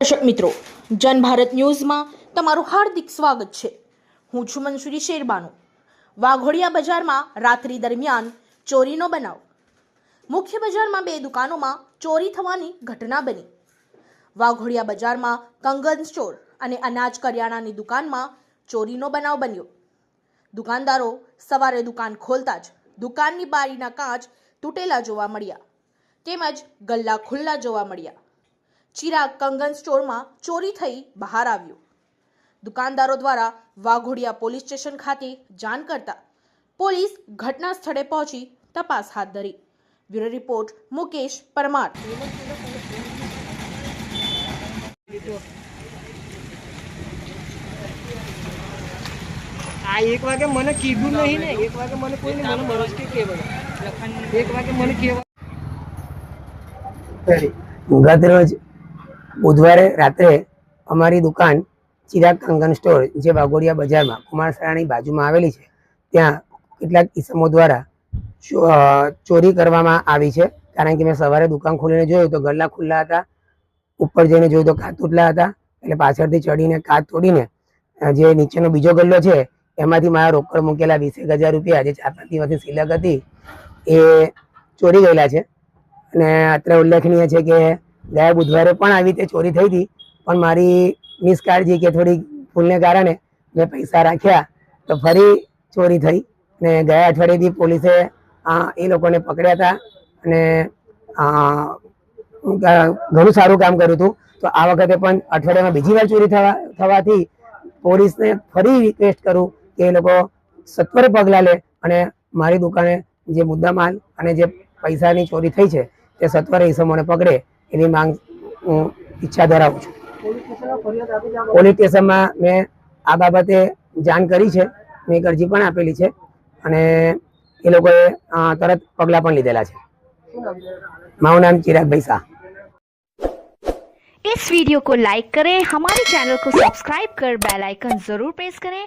દર્શક મિત્રો, જન ભારત ન્યૂઝમાં તમારું હાર્દિક સ્વાગત છે. હું છું મનસુરી શેરબાનુ. વાઘોડિયા બજારમાં રાત્રિ દરમિયાન ચોરીનો બનાવ. મુખ્ય બજારમાં બે દુકાનોમાં ચોરી થવાની ઘટના બની. વાઘોડિયા બજારમાં કંગન સ્ટોર અને અનાજ કરિયાણાની દુકાનમાં ચોરીનો બનાવ બન્યો. દુકાનદારો સવારે દુકાન ખોલતા જ દુકાનની બારીના કાચ તૂટેલા જોવા મળ્યા. તેમજ ગલ્લા ખુલ્લા જોવા મળ્યા. ચિરાગ કંગન સ્ટોરમાં ચોરી થઈ બહાર આવ્યું. દુકાનદારો દ્વારા વાઘોડિયા પોલીસ સ્ટેશન ખાતે જાણ કરતા પોલીસ ઘટના સ્થળે પહોંચી તપાસ હાથ ધરી. Bureau report, Mukesh Parmar. આ એક વાગે મને કીધું નહીં ને, એક વાગે મને કોઈ મને મરસ કે એક વાગે મને કહેવાય ગત રોજ બુધવારે રાત્રે અમારી દુકાન ચિરાગ કંગન સ્ટોર જે વાઘોડિયા બજારમાં કુમારસરાની બાજુમાં આવેલી છે, ત્યાં કેટલાક કિસમો દ્વારા ચોરી કરવામાં આવી છે. કારણ કે મેં સવારે દુકાન ખોલીને જોયું તો ગલ્લા ખુલ્લા હતા, ઉપર જઈને જોયું તો કાચ તૂટલા હતા, એટલે પાછળથી ચડીને કાચ તોડીને જે નીચેનો બીજો ગલ્લો છે, એમાંથી મારા રોકડ મૂકેલા વીસેક હજાર રૂપિયા, જે ચાર પાંચ દિવસની સિલક હતી, એ ચોરી ગયેલા છે. અને અત્રે ઉલ્લેખનીય છે કે ગયા બુધવારે પણ આવી રીતે ચોરી થઈ હતી. પણ મારી નિષ્કાળજી કે થોડી ભૂલને કારણે મેં પૈસા રાખ્યા તો ફરી ચોરી થઈ ને ગયા અઠવાડિયેથી પોલીસે એ લોકોને પકડ્યા હતા અને ઘણું સારું કામ કર્યું હતું. તો આ વખતે પણ અઠવાડિયામાં બીજી વાર ચોરી થવા, થવાથી પોલીસને ફરી રિક્વેસ્ટ કરું કે એ લોકો સત્વરે પગલાં લે અને મારી દુકાને જે મુદ્દામાલ અને જે પૈસાની ચોરી થઈ છે તે સત્વરે ઈસમોને પકડે એની માંગ હું ઈચ્છા ધરાવું છું પોલીસ સ્ટેશનમાં ફરિયાદ આપી છે આ પોલીસ સ્ટેશનમાં મેં આ બાબતે જાણ કરી છે મેં એક અરજી પણ આપેલી છે અને એ લોકોએ અ, તરત પગલાં પણ લીધેલા છે શું નામ છે મારું નામ ચિરાગભાઈ શાહ इस वीडियो को लाइक करें हमारे चैनल को सब्सक्राइब कर बेल आइकन जरूर प्रेस करें